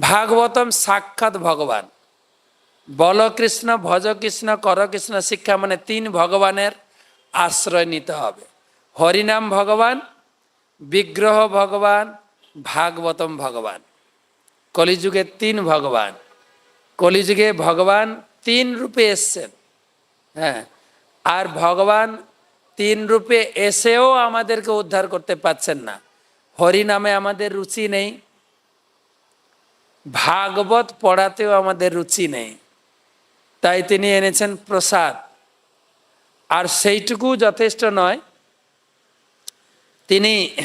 ভাগবতম সাক্ষাৎ ভগবান। বল কৃষ্ণ, ভজ কৃষ্ণ, কর কৃষ্ণ, শিক্ষা মানে তিন ভগবানের আশ্রয় নিতে হবে। হরিনাম ভগবান, বিগ্রহ ভগবান, ভাগবতম ভগবান। কলিযুগে তিন ভগবান। কলিযুগে ভগবান তিন রূপে এসছেন। হ্যাঁ আর ভগবান তিন রূপে এসেও আমাদেরকে উদ্ধার করতে পারছেন না। হরি নামে আমাদের রুচি নেই। ভাগবত পড়াতেও আমাদের রুচি নেই। তাই তিনি এনেছেন প্রসাদ। আর সেইটুকু যথেষ্ট নয়, তিনি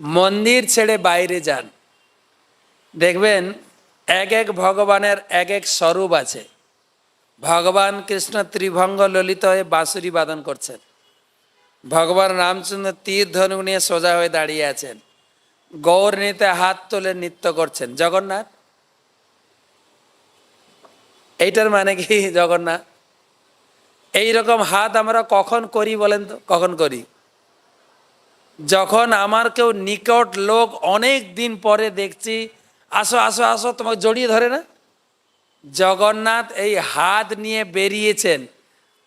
মন্দির ছেড়ে বাইরে যান। দেখবেন এক এক ভগবানের এক এক স্বরূপ আছে। ভগবান কৃষ্ণ ত্রিভঙ্গ ললিত হয়ে বাঁশুরি বাদন করছেন। ভগবান রামচন্দ্র তীর ধনুক নিয়ে সোজা হয়ে দাঁড়িয়ে আছেন। গৌর নিতে হাত তুলে নৃত্য করছেন। জগন্নাথ এইটার মানে কি জগন্নাথ? এই রকম হাত আমরা কখন করি বলেন তো? কখন করি? যখন আমার কেউ নিকট লোক অনেক দিন পরে দেখছি, আসো আসো আসো, তোমাকে জড়িয়ে ধরে না? জগন্নাথ এই হাত নিয়ে বেরিয়েছেন,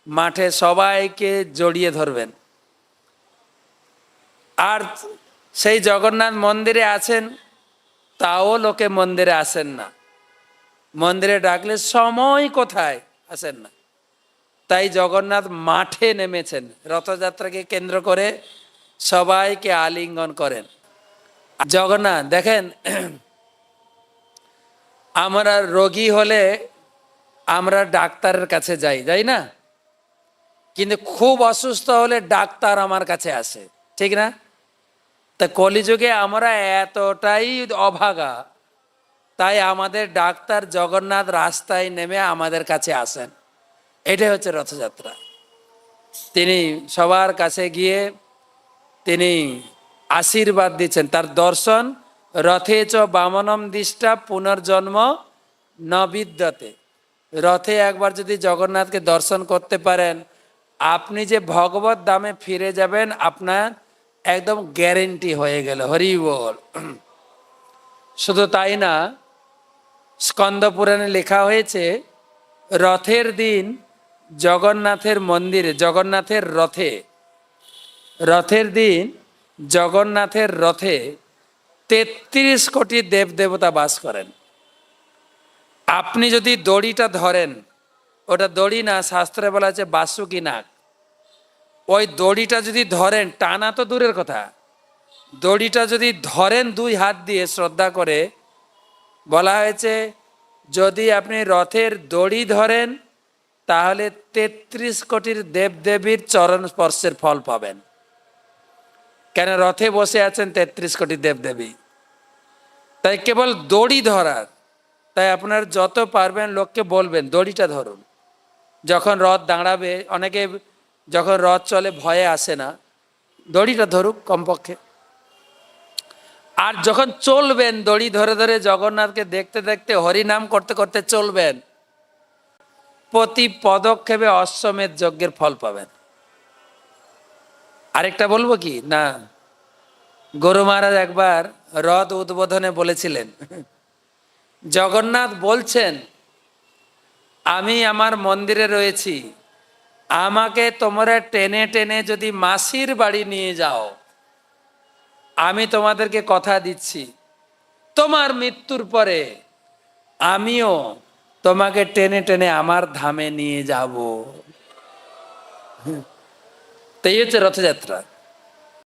মাঠে সবাইকে জড়িয়ে ধরবেন। আর সেই জগন্নাথ মন্দিরে আছেন, তাও লোকে মন্দিরে আসেন না। মন্দিরে ডাকলে সময় কোথায়? আসেন না। তাই জগন্নাথ মাঠে নেমেছেন। রথযাত্রাকে কেন্দ্র করে সবাইকে আলিঙ্গন করেন। জগন্নাথ, দেখেন, আমরা রোগী হলে আমরা ডাক্তারের কাছে যাই যাই না? কিন্তু খুব অসুস্থ হলে ডাক্তার আমার কাছে আসে। ঠিক না? তা কলিযুগে আমরা এতটাই অভাগা তাই আমাদের ডাক্তার জগন্নাথ রাস্তায় নেমে আমাদের কাছে আসেন। এটাই হচ্ছে রথযাত্রা। তিনি সবার কাছে গিয়ে তিনি আশীর্বাদ দিচ্ছেন। তার দর্শন, রথে চ বামনম দিষ্টা পুনর্জন্ম ন বিদ্যতে রথে একবার যদি জগন্নাথকে দর্শন করতে পারেন, আপনি যে ভগবত দামে ফিরে যাবেন, আপনার একদম গ্যারেন্টি হয়ে গেল। হরি বল। শুধু তাই না স্কন্দ পুরাণে লেখা হয়েছে, রথের দিন জগন্নাথের মন্দিরে, জগন্নাথের রথে, রথের দিন জগন্নাথের রথে তেত্রিশ কোটি দেব দেবতা বাস করেন। আপনি যদি দড়িটা ধরেন, ওটা দড়ি না, শাস্ত্রে বলা আছে বাসুকি নাক ওই দড়িটা যদি ধরেন, টানা তো দূরের কথা, দড়িটা যদি ধরেন দুই হাত দিয়ে শ্রদ্ধা করে বলা হয়েছে, যদি আপনি রথের দড়ি ধরেন, তাহলে তেত্রিশ কোটির দেবদেবীর চরণ স্পর্শের ফল পাবেন। কেন রথে বসে আছেন তেত্রিশ কোটি দেবদেবী? তাই কেবল দড়ি ধরার, তাই আপনার যত পারবেন লোককে বলবেন, দড়িটা ধরুন। যখন রথ দাঁড়াবে, অনেকে যখন রথ চলে ভয়ে আসে না, দড়িটা ধরুক কমপক্ষে। আর যখন চলবেন দড়ি ধরে ধরে জগন্নাথকে দেখতে দেখতে, হরিনাম করতে করতে চলবেন, প্রতি পদক্ষেপে অশ্বমেধ যজ্ঞের ফল পাবেন। আরেকটা বলব কি? না। গরু মহারাজ একবার রথ উদ্বোধনে বলেছিলেন, জগন্নাথ বলছেন, আমি আমার মন্দিরে রয়েছি, আমাকে তোমরা টেনে টেনে যদি মাসির বাড়ি নিয়ে যাও আমি তোমাদেরকে কথা দিচ্ছি। তোমার মৃত্যুর পরে আমিও তোমাকে টেনে টেনে আমার ধামে নিয়ে যাব। তাই হচ্ছে রথযাত্রা।